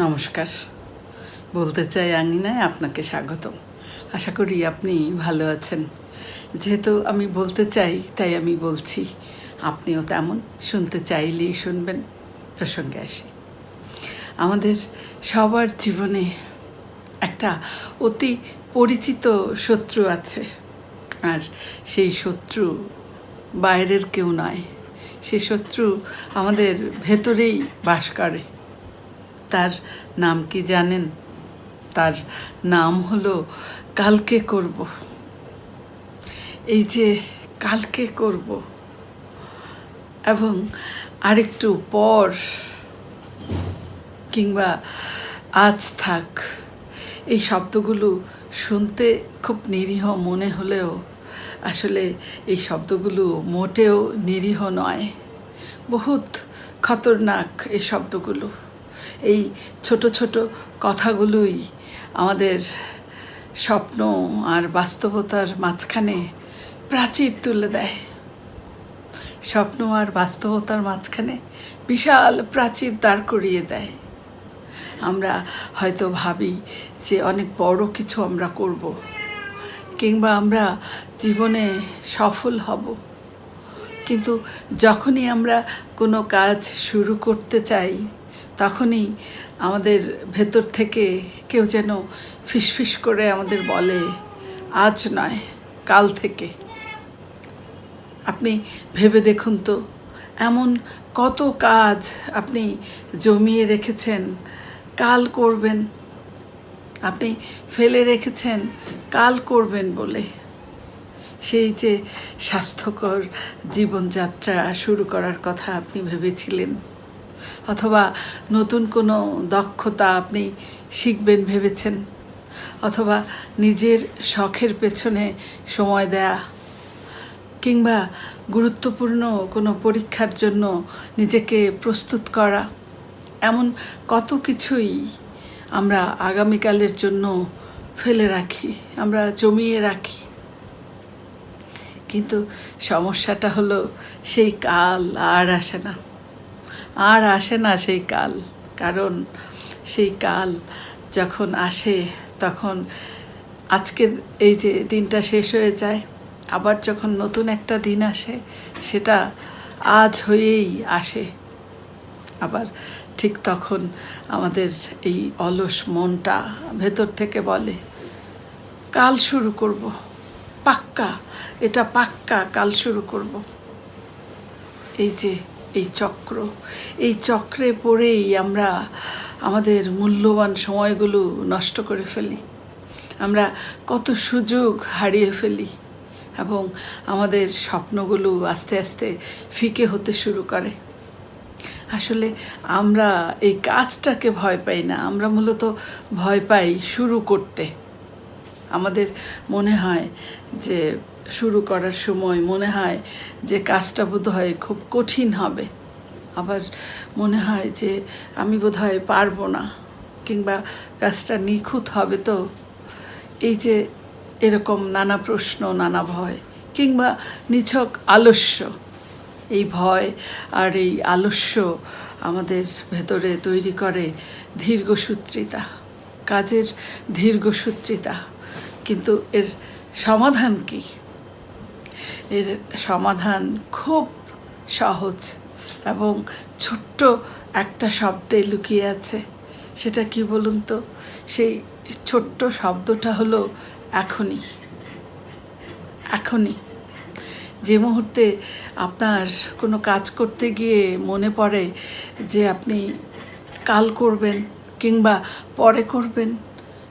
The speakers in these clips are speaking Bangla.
নমস্কার। বলতে চাই আঙিনায় আপনাকে স্বাগতম। আশা করি আপনি ভালো আছেন। যেহেতু আমি বলতে চাই, তাই আমি বলছি, আপনিও তেমন শুনতে চাইলেই শুনবেন, প্রসঙ্গে আসি। আমাদের সবার জীবনে একটা অতি পরিচিত শত্রু আছে। আর সেই শত্রু বাইরের কেউ নয়। সে শত্রু আমাদের ভেতরেই বাস করে। তার নাম কি জানেন? তার নাম হলো কালকে করব। এই যে কালকে করব। এবং আরেকটু পর কিংবা আজ থাক, এই শব্দগুলো শুনতে খুব নিরীহ মনে হলেও আসলে এই শব্দগুলো মোটেও নিরীহ নয়। বহুত খতরনাক এই শব্দগুলো। এই ছোট ছোট কথাগুলোই আমাদের স্বপ্ন আর বাস্তবতার মাঝখানে প্রাচীর তুলে দেয়। স্বপ্ন আর বাস্তবতার মাঝখানে বিশাল প্রাচীর দাঁড় করিয়ে দেয়। আমরা হয়তো ভাবি যে অনেক বড় কিছু আমরা করব, কিংবা আমরা জীবনে সফল হব। কিন্তু যখনই আমরা কোনো কাজ শুরু করতে চাই তখনই আমাদের ভেতর থেকে কেউ যেন ফিসফিস করে আমাদের বলে, আজ নয়, কাল থেকে। আপনি ভেবে দেখুন তো, এমন কত কাজ আপনি জমিয়ে রেখেছেন, কাল করবেন। আপনি ফেলে রেখেছেন, কাল করবেন বলে। সেই যে স্বাস্থ্যকর জীবনযাত্রা শুরু করার কথা আপনি ভেবেছিলেন। অথবা নতুন কোনো দক্ষতা আপনি শিখবেন ভেবেছেন? অথবা নিজের শখের পেছনে সময় দেয়া? কিংবা গুরুত্বপূর্ণ কোনো পরীক্ষার জন্য নিজেকে প্রস্তুত করা? এমন কত কিছুই আমরা আগামীকালের জন্য ফেলে রাখি, আমরা জমিয়ে রাখি। কিন্তু সমস্যাটা হলো সেই কাল আর আসে না। আর আসে না সেই কাল। কারণ সেই কাল যখন আসে, তখন আজকের এই যে দিনটা শেষ হয়ে যায়, আবার যখন নতুন একটা দিন আসে, সেটা আজ হয়েই আসে। আবার ঠিক তখন আমাদের এই অলস মনটা ভেতর থেকে বলে, কাল শুরু করব, পাক্কা, এটা পাক্কা কাল শুরু করব। এই যে এই চক্র। এই চক্রে পড়েই আমরা আমাদের মূল্যবান সময়গুলো নষ্ট করে ফেলি। আমরা কত সুযোগ হারিয়ে ফেলি এবং আমাদের স্বপ্নগুলো আস্তে আস্তে ফিকে হতে শুরু করে। আসলে আমরা এই কাজটাকে ভয় পাই না। আমরা মূলত ভয় পাই শুরু করতে। আমাদের মনে হয় যে শুরু করার সময় মনে হয় যে কাজটা বোধ হয় খুব কঠিন হবে। আবার মনে হয় যে আমি বোধ হয় পারব না, কিংবা কাজটা নিখুঁত হবে তো এই যে এরকম নানা প্রশ্ন, নানা ভয়, কিংবা নিছক আলস্য, এই ভয় আর এই আলস্য আমাদের ভেতরে তৈরি করে দীর্ঘসূত্রিতা, কাজের দীর্ঘসূত্রিতা। কিন্তু এর সমাধান কি? এর সমাধান খুব সহজ এবং ছোট্ট একটা শব্দে লুকিয়ে আছে। সেটা কি বলুন তো? সেই ছোট্ট শব্দটা হলো এখনই। এখনই। যে মুহূর্তে আপনার কোনো কাজ করতে গিয়ে মনে পড়ে যে আপনি কাল করবেন কিংবা পরে করবেন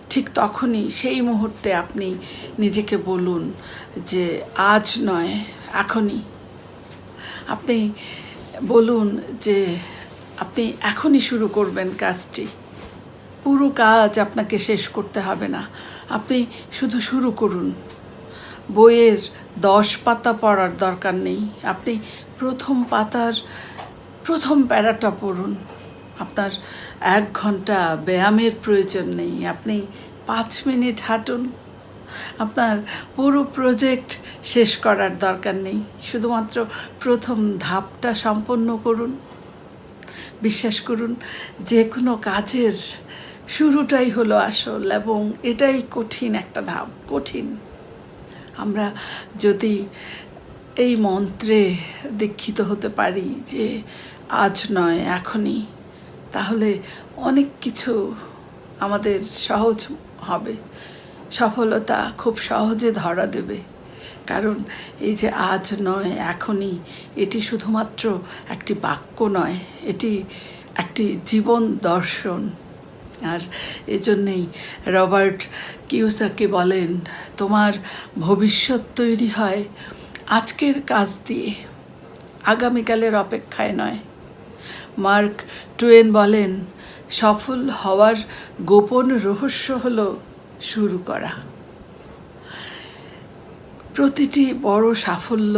ঠিক তখনই সেই মুহূর্তে আপনি নিজেকে বলুন যে, আজ নয়, এখনই। আপনি বলুন যে, আপনি এখনই শুরু করবেন কাজটি। পুরো কাজ আপনাকে শেষ করতে হবে না। আপনি শুধু শুরু করুন। বইয়ের দশ পাতা পড়ার দরকার নেই। আপনি প্রথম পাতার প্রথম প্যারাটা পড়ুন। আপনার এক ঘণ্টা ব্যায়ামের প্রয়োজন নেই। আপনি পাঁচ মিনিট হাঁটুন। আপনার পুরো প্রজেক্ট শেষ করার দরকার নেই। শুধুমাত্র প্রথম ধাপটা সম্পন্ন করুন। বিশ্বাস করুন যে কোনো কাজের শুরুটাই হলো আসল এবং এটাই কঠিন একটা ধাপ, কঠিন। আমরা যদি এই মন্ত্রে দীক্ষিত হতে পারি যে, আজ নয়, এখনই। তাহলে অনেক কিছু আমাদের সহজ হবে। সফলতা খুব সহজে ধরা দেবে। কারণ এই যে আজ নয়, এখনই এটি শুধুমাত্র একটি বাক্য নয়, এটি একটি জীবন দর্শন। আর এজন্যেই রবার্ট কিউসাকে বলেন, তোমার ভবিষ্যৎ তৈরি হয় আজকের কাজ দিয়ে। আগামীকালের অপেক্ষায় নয় মার্ক টুয়েন বলেন, সফল হওয়ার গোপন রহস্য হলো শুরু করা। প্রতিটি বড় সাফল্য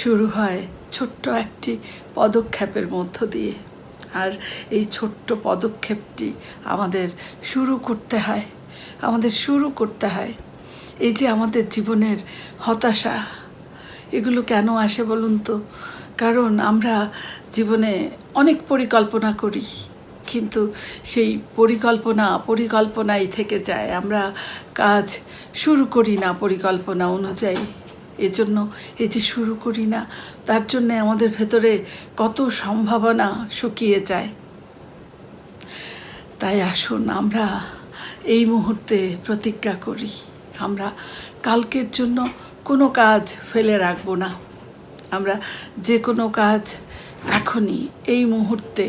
শুরু হয় ছোট্ট একটি পদক্ষেপের মধ্য দিয়ে। আর এই ছোট্ট পদক্ষেপটি আমাদের শুরু করতে হয়, আমাদের শুরু করতে হয়। এই যে আমাদের জীবনের হতাশা, এগুলো কেন আসে বলুন তো? কারণ আমরা জীবনে অনেক পরিকল্পনা করি, কিন্তু সেই পরিকল্পনা পরিকল্পনাই থেকে যায়। আমরা কাজ শুরু করি না পরিকল্পনা অনুযায়ী। এজন্য এই যে শুরু করি না, তার জন্যে আমাদের ভেতরে কত সম্ভাবনা শুকিয়ে যায়। তাই আসুন, আমরা এই মুহূর্তে প্রতিজ্ঞা করি, আমরা কালকের জন্য কোনো কাজ ফেলে রাখব না। আমরা যে কোনো কাজ এখনই এই মুহূর্তে,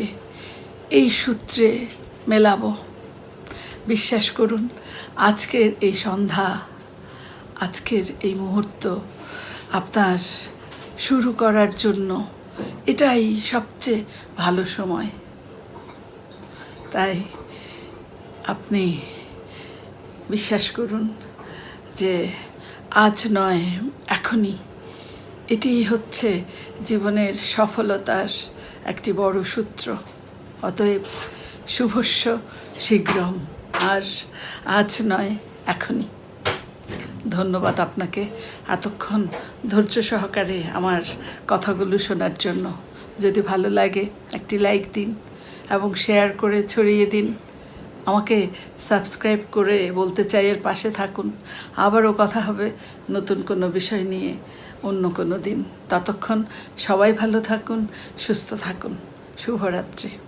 এই সূত্রে মেলাবো। বিশ্বাস করুন, আজকের এই সন্ধ্যা, আজকের এই মুহূর্ত আপনার শুরু করার জন্য এটাই সবচেয়ে ভালো সময়। তাই আপনি বিশ্বাস করুন যে আজ নয়, এখনই এটি হচ্ছে জীবনের সফলতার একটি বড় সূত্র। অতএব শুভস্য শীঘ্রম, আর আজ নয়, এখনই। ধন্যবাদ আপনাকে এতক্ষণ ধৈর্য সহকারে আমার কথাগুলো শোনার জন্য। যদি ভালো লাগে, একটি লাইক দিন এবং শেয়ার করে ছড়িয়ে দিন। আমাকে সাবস্ক্রাইব করে বলতে চাই, এর পাশে থাকুন। আবারও কথা হবে নতুন কোনো বিষয় নিয়ে। অন্য কোনো দিন। ততক্ষণ সবাই ভালো থাকুন সুস্থ থাকুন। শুভরাত্রি।